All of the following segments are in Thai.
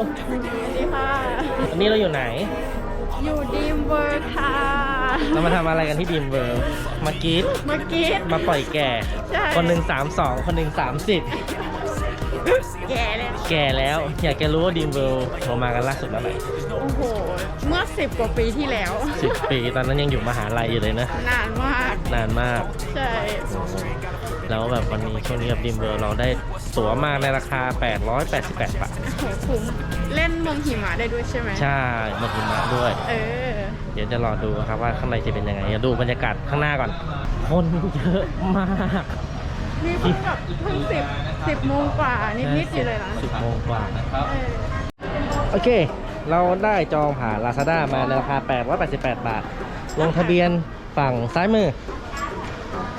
สวัสดีค่ะ วันนี้เราอยู่ไหน อยู่ดีมเวอร์ค่ะเรามาทำอะไรกันที่ดีมเวิร์มากรีดเมื่อกี้ มาปล่อยแก่ ใช่ คนหนึ่งสามสองคนหนึ่งสามสิบแก่เลย แก่แล้ว อยากจะรู้ว่าดีมเวิร์เรามากันล่าสุดเมื่อไหร่โอ้โห เมื่อสิบกว่าปีที่แล้ว สิบปีตอนนั้นยังอยู่มหาลัยอยู่เลยนะ นานมาก นานมาก ใช่ แล้วแบบวันนี้ช่วงนี้กับดีมเวิร์เราได้ตั๋วมากในราคา 888 บาท โหคุ้มเล่นเมืองหิมะได้ด้วยใช่ไหมใช่หมดหิมะด้วย เออ เดี๋ยวจะรอดูครับว่าข้างในจะเป็นยังไงเดี๋ยวดูบรรยากาศข้างหน้าก่อน คนเยอะมากนี่เพิ่งแบบเพิ่งสิบสิบโมงกว่านิดๆอยู่เลยนะสิบโมงกว่าเออโอเค เราได้จองผ่าน Lazada มาในราคา 888 บาท ลงทะเบียนฝั่งซ้ายมือ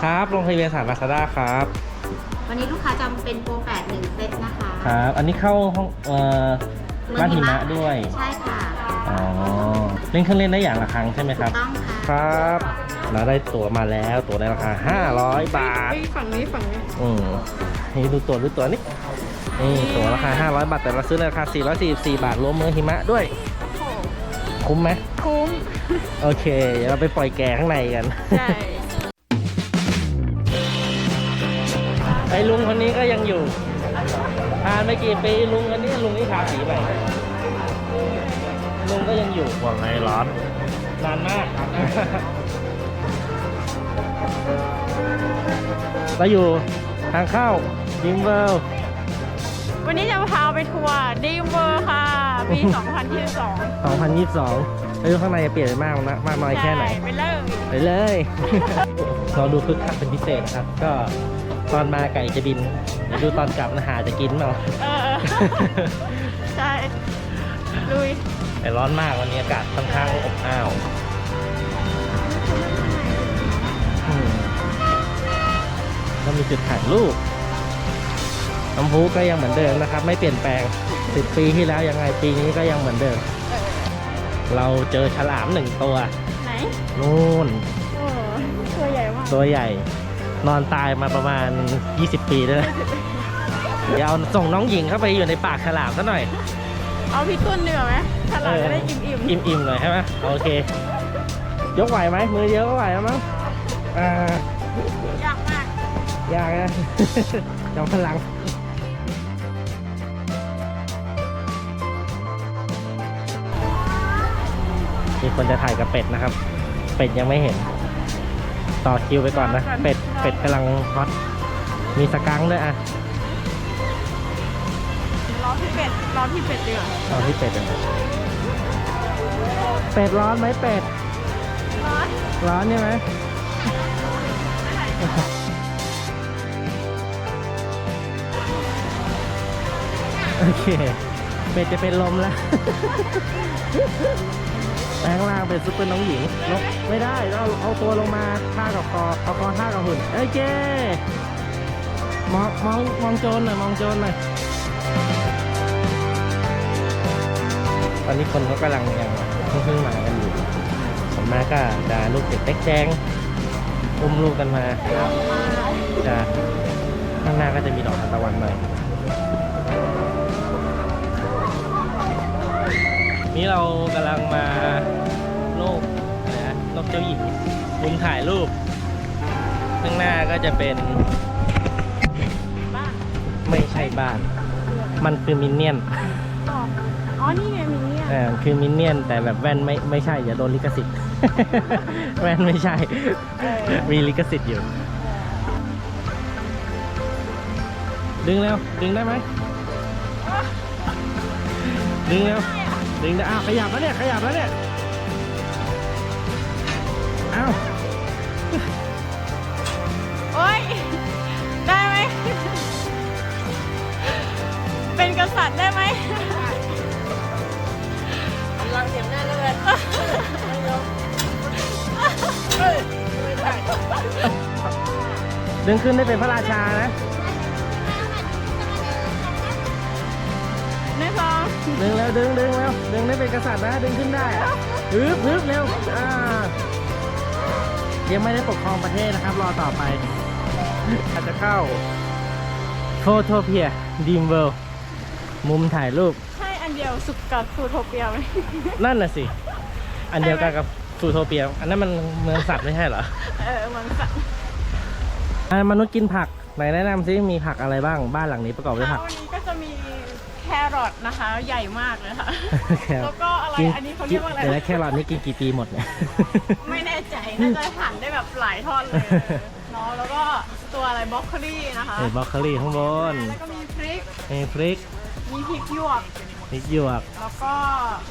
ครับ ลงทะเบียนผ่าน Lazada ครับ วันนี้ลูกค้าจำเป็นโปร8 1เซตนะคะ ครับ อันนี้เข้าห้องเอ่อบ้านหิมะด้วย ใช่ค่ะอ๋อ เล่นเครื่องเล่นได้อย่างละครั้งใช่ไหมครับ ต้องค่ะครับ เราได้ตั๋วมาแล้วตั๋วในราคา 500 บาท เฮ้ยฝั่งนี้ฝั่งนี้ อืมนี่ดูตั๋วดูตั๋วนี่นี่ตั๋วราคา 500 บาท แต่เราซื้อในราคา 444 บาทรวมเมืองหิมะด้วยโอ้โหคุ้มไหม คุ้ม โอเคเดี๋ยวเราไปปล่อยแกข้างในกัน ใช่ ไอ้ลุงคนนี้ก็ยังอยู่ ผ่านไปกี่ปีลุงคนนี้ลุงนี่ทาสีใหม่ลุงก็ยังอยู่ว่าไงร้อนนานมากเราอยู่ทางเข้าดิมเวิลด์วันนี้จะพาไปทัวร์ดีมเวอร์ค่ะปี 2022 2022อายุข้างในจะเปลี่ยนไปมากนะมากน้อยแค่ไหนไปเริ่มไปเลย เราดูคึกคักเป็นพิเศษนะครับ ก็ตอนมาไก่จะบินเดี๋ยวดูตอนกลับนะหาจะกินเปล่าเออใช่ลุยแต่ร้อนมากวันนี้อากาศค่อนข้างอบอ้าวอืมก็มีจุดถ่ายรูปน้ำพุก็ยังเหมือนเดิมนะครับ ไม่เปลี่ยนแปลงสิบปีที่แล้วยังไงปีนี้ก็ยังเหมือนเดิม เราเจอฉลามหนึ่งตัว ไหนนู่นโอ้ตัวใหญ่มากตัวใหญ่ นอนตายมาประมาณ 20 ปีแล้วนะเดี๋ยวเอาส่งน้องหญิงเข้าไปอยู่ในปากฉลามซะหน่อย เอาพี่ตุ้นเนื้อไหมถ้าเราเออจะได้อิ่มอิ่มๆหน่อยใช่ไหมโอเค ยกไหวไหมมือเดียวก็ไหวแล้วมั้งอ่าๆยากมากยากนะจอมพลังมีคนจะถ่ายกับเป็ดนะครับ เป็ดยังไม่เห็น ต่อคิวไปก่อนนะ เป็ด เป็ดกำลังฮอต มีสกังค์ด้วยอะรอพี่เป็ดรอพี่เป็ดดีกว่าเอาที่เป็ดเลยเป็ดร้อนไหมเป็ด ร้อน ร้อนใช่ไหมโอเค เป็ดจะเป็นลมแล้ว แปลงร่างเป็นซุปเปอร์น้องหญิงลงไม่ได้เราเอาตัวลงมาท่ากับคอเอาคอท่ากับหุ่น เอ้ยเจมองมองมองโจรหน่อยมองโจรหน่อยตอนนี้คนเขากำลังยังเพิ่งๆมากันอยู่ผมมาก็จะลูกเด็กเต็กแดงอุ้มลูกกันมาจะข้างหน้าก็จะมีดอกทานตะวันหน่อย นี่เรากำลังมาโลกอะไรนะโลกเจ้าหญิงมุมถ่ายรูป ข้างหน้าก็จะเป็นบ้านไม่ใช่บ้าน มันคือมินเนี่ยนต่ออ๋อ นี่ไงมีเนี่ยเออคือมินเนี่ยนแต่แบบแว่นไม่ไม่ใช่อย่าโดนลิขสิทธิ์ แว่นไม่ใช่ เออมีลิขสิทธิ์อยู่ ดึงเร็วดึงได้ไหมดึงเร็วดึ งได้อ้าวขยับแล้วเนี่ยขยับแล้วเนี่ยอ้าวโอ๊ย ได้ไหม เป็นกษัตริย์ได้ไหม เราเห็นหน้าเลย ดึงขึ้นได้เป็นพระราชานะ ดึงแล้วดึงดึงแล้วดึงได้เป็นกษัตริย์นะดึงขึ้นได้ฮึบฮึบเร็วอ่ายังไม่ได้ปกครองประเทศนะครับ รอต่อไป อาจจะเข้าโฟโทเพียดีมเวิลมุมถ่ายรูป ใช่อันเดียวสุกกับฟูโทเปียไหมนั่นน่ะสิ อันเดียวกันกับฟูโทเปีย อันนั้นมันเมืองสัตว์ไม่ใช่เหรอ เออเหมือนสัตว์อ่ามนุษย์กินผักไหนแนะนำซิมีผักอะไรบ้างบ้านหลังนี้ประกอบด้วยผักวันนี้ก็จะมีแค รอทนะคะ ใหญ่มากเลยค่ะแครอแล้ทวก็อะไรกินอันนี้เขาเรียกว่าอะไร เดี๋ยวนะแครอทนี่กินกี่ปีหมดเนี่ย ไม่แน่ใจ น่าจะหั่นได้แบบหลายท่อนเลยเนาะ แล้วก็ตัวอะไรบล็อกโคลี่นะคะเห็นบรอกโคลีข้างบนแล้วก็มีพริก มีพริกมีพริกหยวกพริกหยวกแล้วก็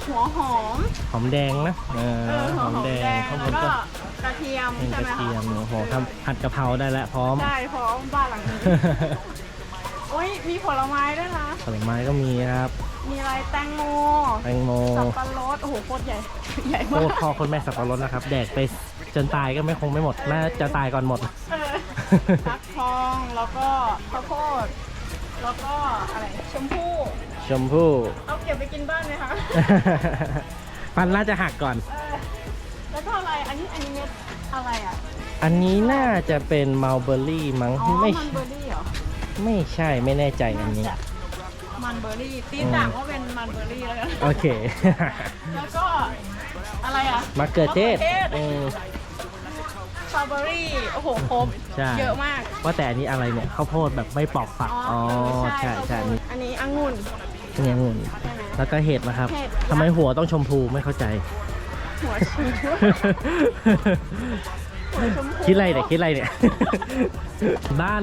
หัวหอม หอมแดงนะ เออเออหหัวอมหอมแดแดงงข้างบแล้วนก็ก็กระเทียมเป็นใช่กไหมระคะเทียมโอ้โหทำผัดกะเพราได้แล้วพร้อมใช่เพราะบ้านหลังนี้ โอ้ยมีผลไม้ด้วยนะ ผลไม้ก็มีครับ มีอะไรแตงโม แตงโมสับปะรด โอ้โหโคตรใหญ่ ใหญ่โคมากตรพ่อคนแม่สับปะรดนะครับ แดกไปจนตายก็ไม่คงไม่หมด น่าจะตายก่อนหมด เออฟักทอง แล้วก็ข้าวโพด แล้วก็อะไร ชมพู่ ชมพู่ เอาเก็บไปกินบ้านไหมคะปันน่าจะหักก่อน เออ แล้วก็อะไร อันนี้อันนี้เม็ดอะไรอะ อันนี้น่าจะเป็นมัลเบอรี่มั้ง อ๋อไม่มันเบอร์รี่เหรอ ไม่ใช่ไม่แน่ใจอันนี้มันเบอร์รี่ตีต่างว่าเป็นมันเบอร์รี่แล้วกันโอเค แล้วก็อะไรอะมะเขือเทศมะขือเออสตรอเบอรี่โอ้โหครบใช่ เยอะมากว่าแต่อันนี้อะไรเนี่ยข้าวโพดแบบไม่ปอกฝักอ๋อใช่ใช่ข้าวอันโพนี้ดอันนี้องุ่นเป็นยังไงใช่ไหม แล้วก็เห็ดนะครับเห็ด ทำไมหัวต้องชมพูไม่เข้าใจ หัวชมพูหัวชมพูคิดอะไรเนี่ยคิดอะไรเนี่ยบ้าน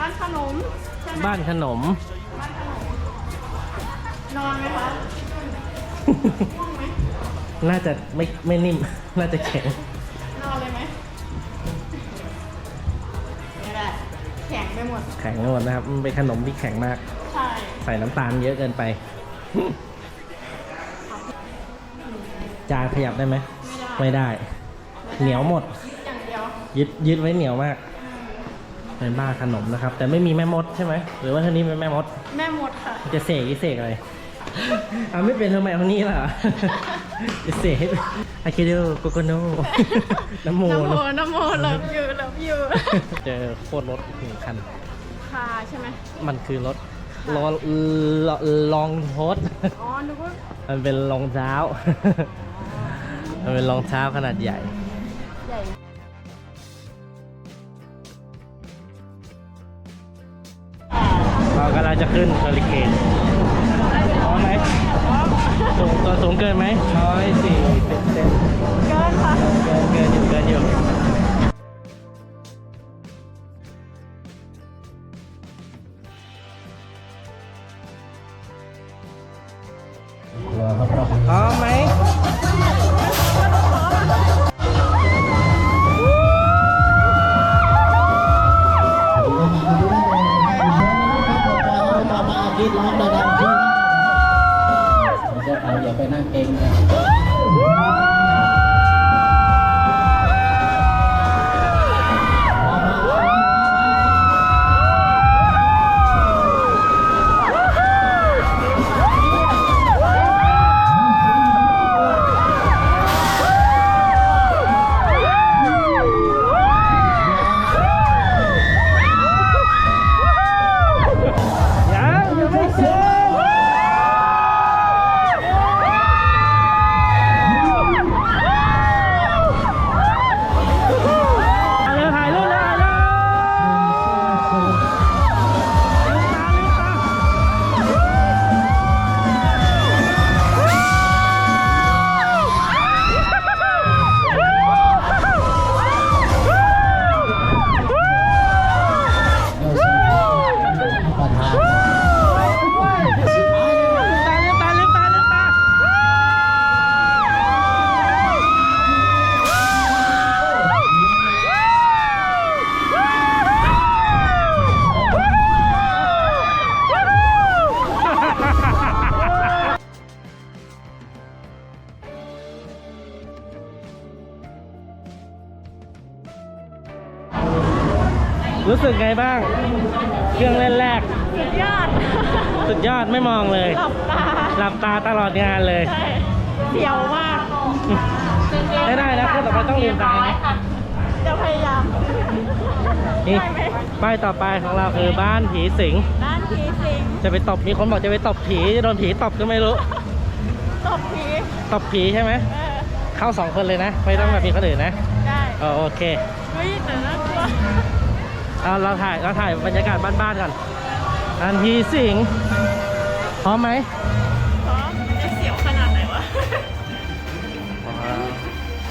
บ้านขนมใช่ไหมบ้านขนม บ้านขนม นอนไหมคะน่าจะไม่ไม่นิ่ม น่าจะแข็ง นอนเลยไหมไม่ได้แข็งไปหมด แข็งไปหมดนะครับ มันเป็นขนมที่แข็งมาก ใช่ใส่น้ำตาลเยอะเกินไป จานขยับได้ไหม ไม่ได้ ไม่ได้ เหนียวหมดอย่างเดียว ยึดยึดไว้เหนียวมาก เป็นบ้าขนมนะครับ แต่ไม่มีแม่มดใช่ไหมหรือว่าท่านี้เป็นแม่มด แม่หมดค่ะ จะเสกอีเสกอะไรเอาไม่เป็นทำไมเอานี้ล่ะจะเสกอาคิโดโกโกโนน้ำโมน้ำโมเนอะน้ำโมเลิฟยูเลิฟยูเจอโคตรรถหนึ่งคันคาใช่ไหมมันคือรถลอลอลองโฮสอ๋อนึกว่ามันเป็นรองเท้า มันเป็นรองเท้าขนาดใหญ่ใหญ่ เรากำลังจะขึ้นเฮอริเคนพร้อมไหมสูงตัวสูงเกินไหมร้อยสี่สิบเซนเกินค่ะ เกินเกินอยู่เกินอยู่ ร้องดังๆที่เจ้าเอาอย่าไปนั่งเก่งนะ เครื่องต่อไปต้องลืมตานะจะพยายามนี่ได้ไหมป้ายต่อไปของเราคือบ้านผีสิงด้านผีสิง จะไปตบมีคนบอกจะไปตบผีจะโดนผีตบก็ไม่รู้ ตบผี ตบผีใช่ไหมเออเข้าสองคนเลยนะ ไม่ต้องแบบมีคนอื่นนะได้อ๋อโอเคเฮ้ยแต่น่ากลัวเอาเราถ่ายเราถ่ายบรรยากาศบ้านๆก่อนอันผีสิงพร้อมไหม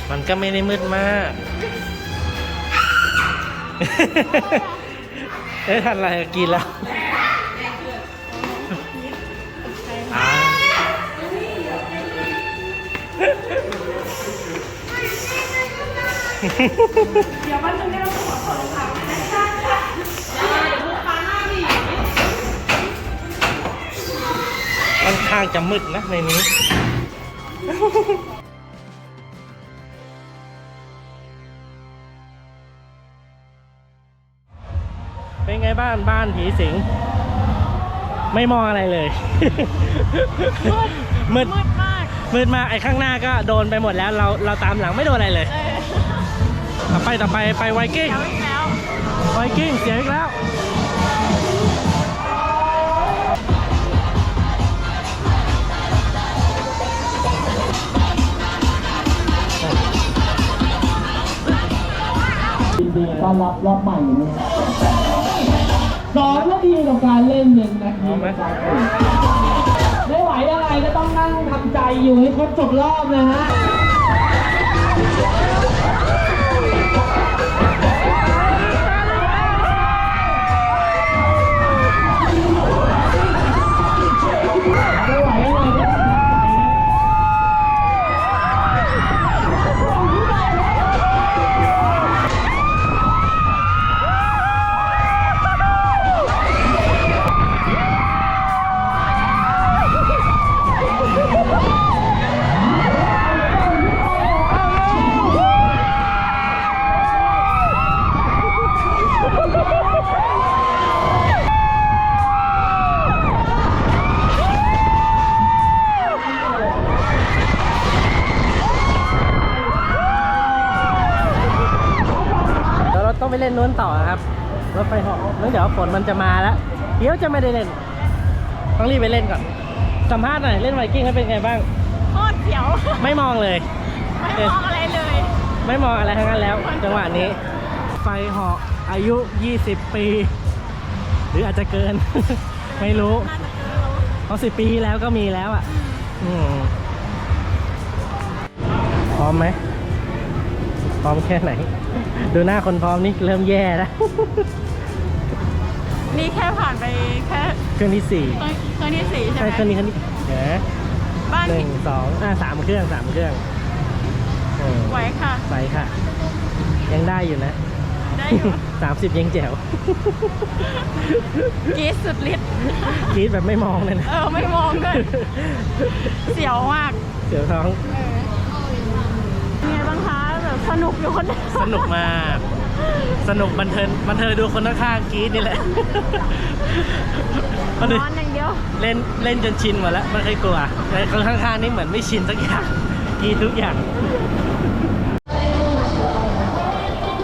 มันก็ไม่ได้มืดมาก เอ้ยทันอะไรกินแล้วอ่าค่อนข้างจะมืดนะในนี้ บ้านบ้านผีสิง ไม่มองอะไรเลย มืดมืดมากมืดมากไอ้ข้างหน้าก็โดนไปหมดแล้วเราเราตามหลังไม่โดนอะไรเลยเออต่อไปต่อไปไปไวกิ้งเสียวอีกแล้ว ไวกิ้งเสียอีกแล้ว ยินดีต้อนรับรอบใหม่นี่สองนา ทีกับการเล่นหนึ่งนาทีเอาไหมไม่ไหวอะไรก็ต้องนั่งทำใจอยู่ให้ครบจบรอบนะฮะ เราต้องไปเล่นนู้นต่อครับ รถไฟเหาะเนื่องจากว่าฝนมันจะมาแล้ว เดี๋ยวจะไม่ได้เล่น ต้องรีบไปเล่นก่อน สัมภาษณ์หน่อยเล่นไวกิ้งให้เป็นไงบ้าง โคตรเสียว ไม่มองเลย ไม่มองอะไรเลย ไม่มองอะไรทั้งนั้นแล้ว จังหวะนี้ ไฟเหาะอายุ 20 ปี หรืออาจจะเกิน ไม่รู้น่าจะเจอแล้วเพราะสิปีที่แล้วก็มีแล้วอะอืมพร้อมไหมพร้อมแค่ไหน ดูหน้าคนพร้อมนี่เริ่มแย่แล้วนี่แค่ผ่านไปแค่เครื่องที่สี่เครื่องเครื่องที่สี่ใช่ใช่ไหมเครื่องนี้เครื่องนี้เดี๋ยวนะบ้านหนึ่งสองอ่าสามเครื่องสามเครื่องโอ้ไหวค่ะ ไปค่ะ ยังได้อยู่นะได้อยู่สามสิบยังแจ๋วกรีดสุดฤทธิ์กรีดแบบไม่มองเลยนะ เออ ไม่มองด้วยเสียวมาก เสียวท้อง เออเป็นไงบ้างคะแบบ สนุกอยู่คนเดียวสนุกมาก สนุกบันเทิงบันเทิงดูคนข้างๆกรีดนี่แหละนอนอย่างเดียว เล่นเล่นจนชินหมดแล้วไม่เคยกลัวแต่คนข้างๆนี่เหมือนไม่ชินสักอย่างกรีดทุกอย่าง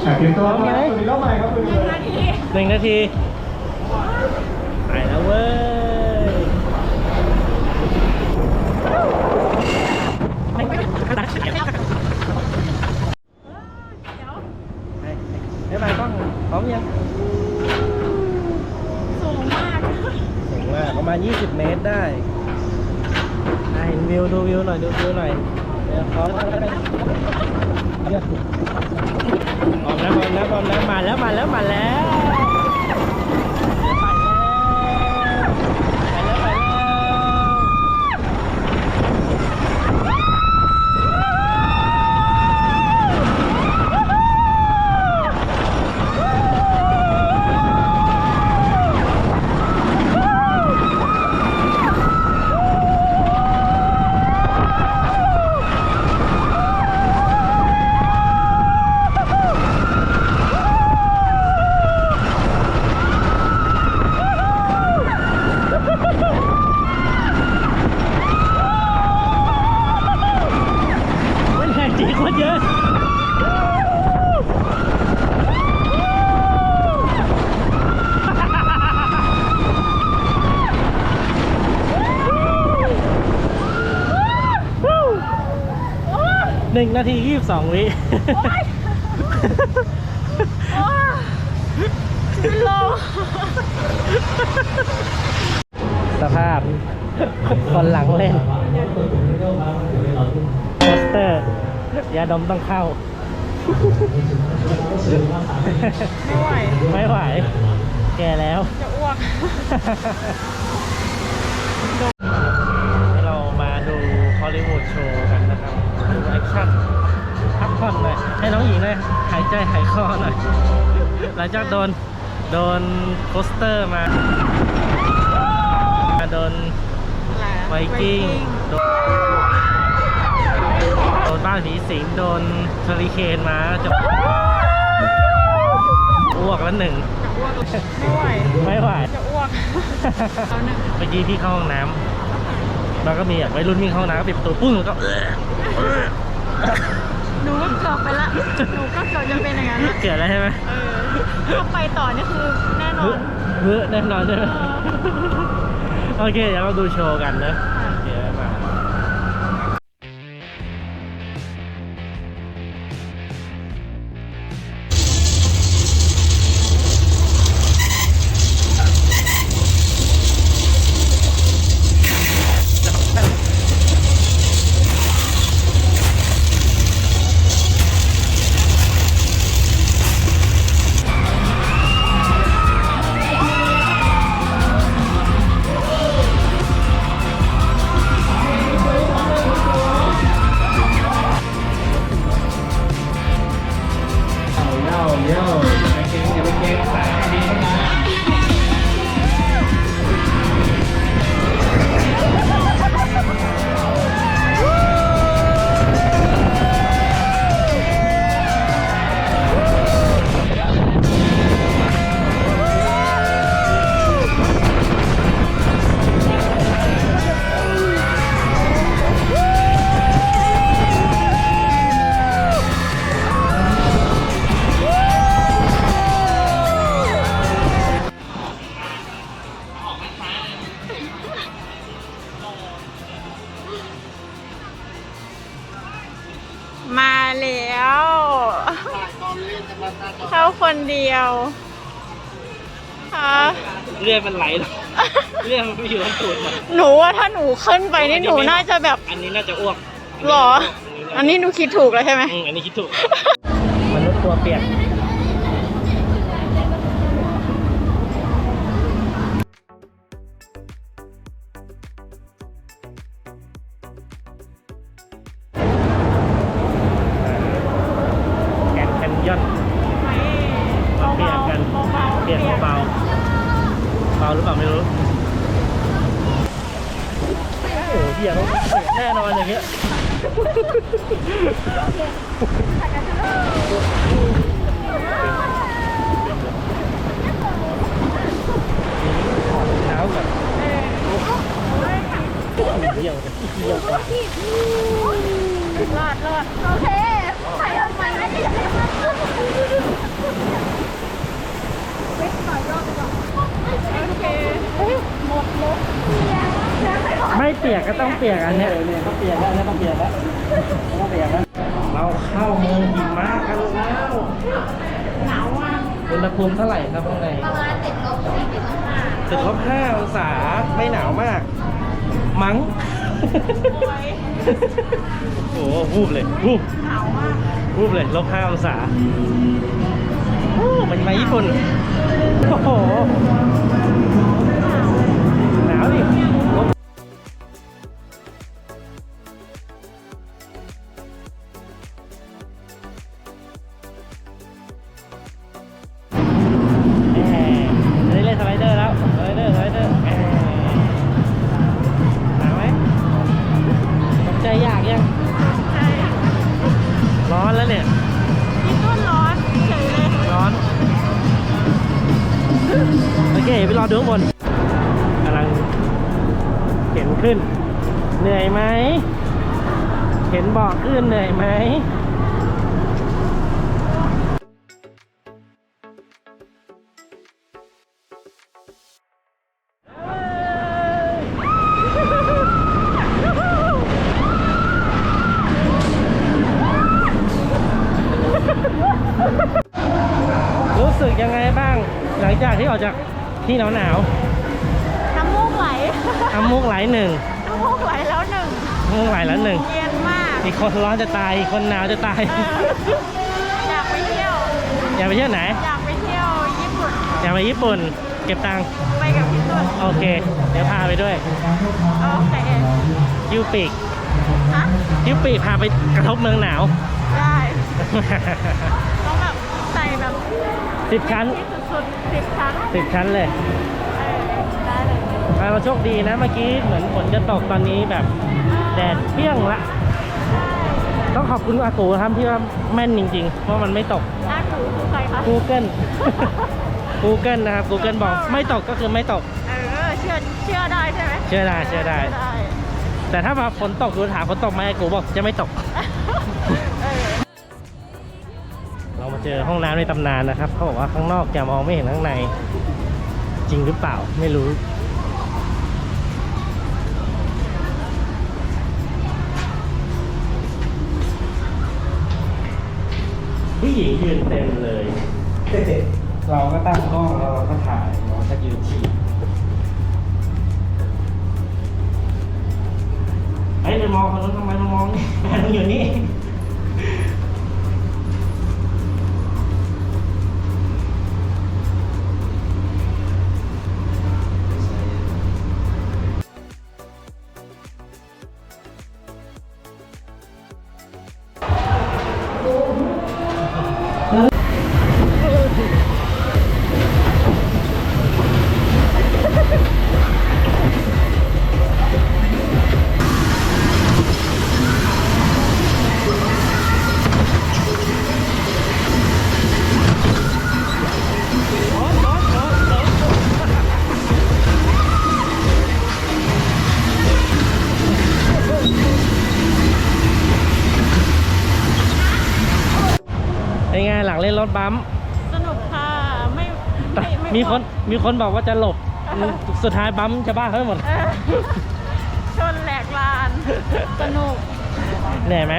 อะเตรียมตัวพร้อมไหมคุณรอบใหม่ครับคุณหนึ่งนาทีหนึ่งนาทีไปแล้วเว้ยไม่ไม่ไม่ เดี๋ยว ไม่ไปกล้องพร้อมยัง สูงมาก สูงมาก ประมาณ 20 เมตรได้อะเห็นวิวดูวิวหน่อยดูวิวหน่อยเดี๋ยวพร้อมพร้อมนะพร้อมนะพร้อมนะมาแล้วมาแล้วมาแล้ว นึ่งนาทียี่สิบสองวิโอ้ยเป็นลมสภาพ คนหลังเล่นโปสเตอร์ ยาดมต้องเข้า ไม่ไหว ไม่ไหว แก่แล้ว จะอ้วกายใจหายคอหน่อย หลังจากโดน โดนโปสเตอร์มา โดนไวกิ้ง โดนโดนบ้านผีสิง โดนเฮอริเคนมาจะอ้วกแล้วหนึ่งไม่ไหว ไม่ไหว จะอ้วกเอาหนึ่งเมื่อกี้พี่เข้าห้องน้ำแล้วก็มีแบบวัยรุ่นวิ่งเข้าห้องน้ำก็ปิดประตูปุ้งแล้วก็ หนูก็เกือบไปละหนูก็เกือบจะเป็นอย่างนั้นละเกิดแล้วใช่ไหมเออถ้าไปต่อนี่คือแน่นอนเฮ้ยแน่นอนใช่ไหมเออ โอเค เดี๋ยวเราดูโชว์กันนะ อดมันไหลหรอเลือดมันไม่อยู่ทั้งตูดหมดหนูว่าถ้าหนูขึ้นไปนี่หนูน่าจะแบบอันนี้น่าจะอ้วกหรอ อันนี้หนูคิดถูกแล้วใช่ไหมอืมอันนี้คิดถูกมนุษย์ตัวเปียก เบาหรือเปล่าไม่รู้โอ้โหเหี้ยเขาแน่นอนอย่างเงี้ยเท้าก่อนเยี่ยวเยี่ยกว่า รอดรอดโอเคใส่ทำไมไม่ได้ โอเคไม่เปียกก็ต้องเปียกอันเนี้ยเนี่ยต้องเปียกแล้วเนี่ยต้องเปียกแล้วต้องเปียกแล้วเราเข้าเมืองหิมะกันแล้วหนาวมากอุณหภูมิเท่าไหร่ครับข้างในประมาณติดลบสี่สิบห้าติดลบห้าองศาไม่หนาวมาก มั้งโอ้โหวูบเลยวูบหนาวมากวูบเลยลบห้าองศา โอ้มันมาญี่ปุ่น โอ้โห ขึ้น เหนื่อยไหม เห็นบอกขึ้นเหนื่อยไหมรู้สึกยังไงบ้าง หลังจากที่ออกจากที่หนาวหนาว อีกคนร้อนจะตายอีกคนหนาวจะตายเอออยากไปเที่ยว อยากไปเที่ยวไหน อยากไปเที่ยวญี่ปุ่น อยากไปญี่ปุ่น เก็บตังค์ ไปกับพี่ตุนโอเค เดี๋ยวพาไปด้วยโอเคยูปีกฮะยูปีกพาไปกระทบเมืองหนาว ได้ ต้องแบบใส่แบบสิบชั้น ที่สุดๆสิบชั้นสิบชั้นเลย เออได้เลย เราโชคดีนะเมื่อกี้เหมือนฝนจะตกตอนนี้แบบแดดเปรี้ยงละ ต้องขอบคุณอากูครับที่ว่าแม่นจริงๆเพราะมันไม่ตกอากูคือใครคะ Google Google นะครับ Google บอกไม่ตกก็คือไม่ตก เออเชื่อเชื่อได้ใช่ไหมเชื่อได้เชื่อได้ได้แต่ถ้ามาฝนตกดูถามฝนตกไหมอากูบอกจะไม่ตก เออเรามาเจอห้องน้ำในตำนานนะครับเขาบอกว่าข้างนอกจะมองไม่เห็นข้างใน จริงหรือเปล่าไม่รู้ ผู้หญิงยืนเต็มเลย เราก็ตั้งกล้องแล้วเราก็ถ่ายเราก็ยืนฉี่เฮ้ยไปมองคนนู้นทำไมมามองนี่แฟนมึงอยู่นี่เป็น ถบัมป์สนุกค่ะไม่ไม่ไมีคนมีคนบอกว่าจะหลบ สุดท้ายบัมป์ชาวบ้านเขาไปหมดเออชนแหลกลาน สนุก เหนื่อยไหม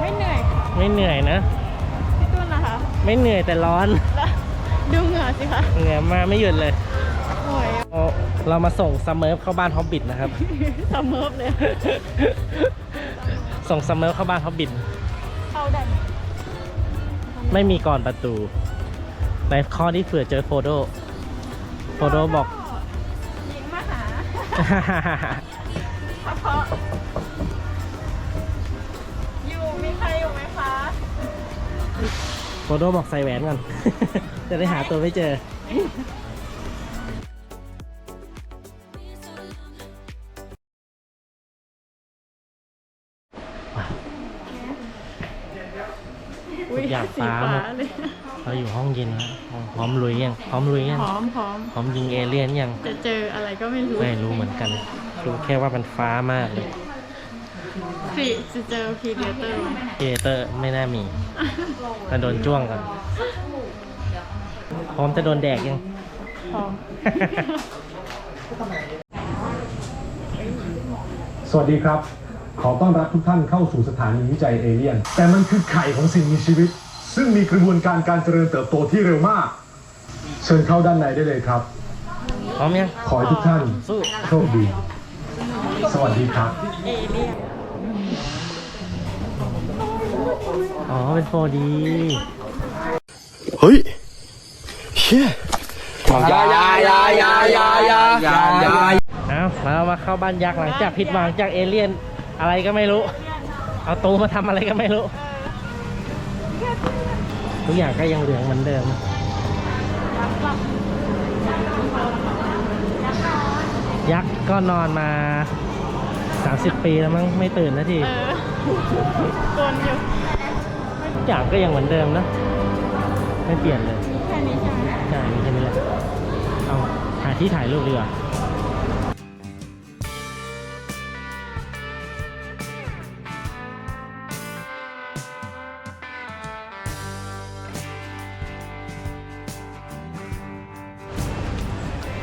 ไม่เหนื่อยค่ะไม่เหนื่อยนะ พี่ตุ้นนะคะ ไม่เหนื่อยแต่ร้อน แล้วดูเหงื่อสิคะเหนื่อยมาไม่หยุดเลยโอ้ยเอาเรามาส่งซัมเมอร์เข้าบ้านฮอบบิทนะครับ สมเมิร์ฟเลย ส่งซัมเมอร์เข้าบ้านฮอบบิทเข้าได้ไหม ไม่มีก่อนประตู ในข้อที่เผื่อเจอโฟโดโฟโดบอก หญิงมาหาเฉพาะอยู่มีใครอยู่ไหมคะ โฟโดบอกใส่แหวนก่อน จะได้หาตัวไม่เจอ ฟ้าฟ้าหมดเลยเราอยู่ห้องเย็นแล้วพร้อมลุยยังพร้อมลุยยังพร้อมพร้อมพร้อมยิงเอเลี่ยนยังจะเจออะไรก็ไม่รู้ไม่รู้เหมือนกันรู้แค่ว่ามันฟ้ามากเลยพี่จะเจอพีเดเตอร์ไหมเอเตอร์ไม่น่ามีแต่โดนจ้วงก่อนพร้อมจะโดนแดกยังพร้อมสวัสดีครับ ขอต้อนรับทุกท่านเข้าสู่สถานีวิจัยเอเลี่ยน แต่มันคือไข่ของสิ่งมีชีวิต ซึ่งมีกระบวนการการเจริญเติบโตที่เร็วมาก เชิญเข้าด้านในได้เลยครับ พร้อมยังขอให้ทุกท่านสู้โชคดี สวัสดีครับเอเลี่ยนอ๋อ เป็น 4D เฮ้ยเชี่ยเอาเรามาเข้าบ้านยักษ์หลังจากผิดหวังจากเอเลี่ยนอะไรก็ไม่รู้ เอาตูมาทำอะไรก็ไม่รู้ ทุกอย่างก็ยังเหลืองเหมือนเดิมยักษ์ก็นอนมา 30 ปีแล้วมั้งไม่ตื่นนะทีเออโกนอยู่ทุกอย่างก็ยังเหมือนเดิมนะ ไม่เปลี่ยนเลย แค่นี้ใช่ไหมใช่มีแค่นี้แหละเอาหาที่ถ่ายรูปดีกว่า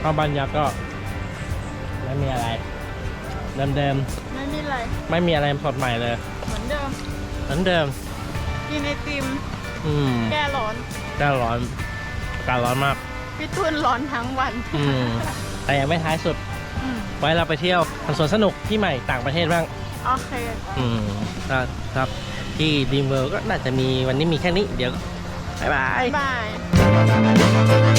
ข้าบ้านยักษ์ก็ ไม่มีอะไร เดิมไม่มีอะไร ๆ ไม่มีอะไรสดใหม่เลยเหมือนเดิม เหมือนเดิม กินไอติม อืมแก้ร้อน แก้ร้อนอากาศร้อนมาก พี่ตุ้นร้อนทั้งวันอืม แต่ยังไม่ท้ายสุด อืมไว้เราไปเที่ยวสวนสนุกที่ใหม่ต่างประเทศบ้าง โอเค อืมก็ครับ ที่ดีมเวิลด์ก็น่าจะมีวันนี้มีแค่นี้ เดี๋ยว บ๊ายบาย บาย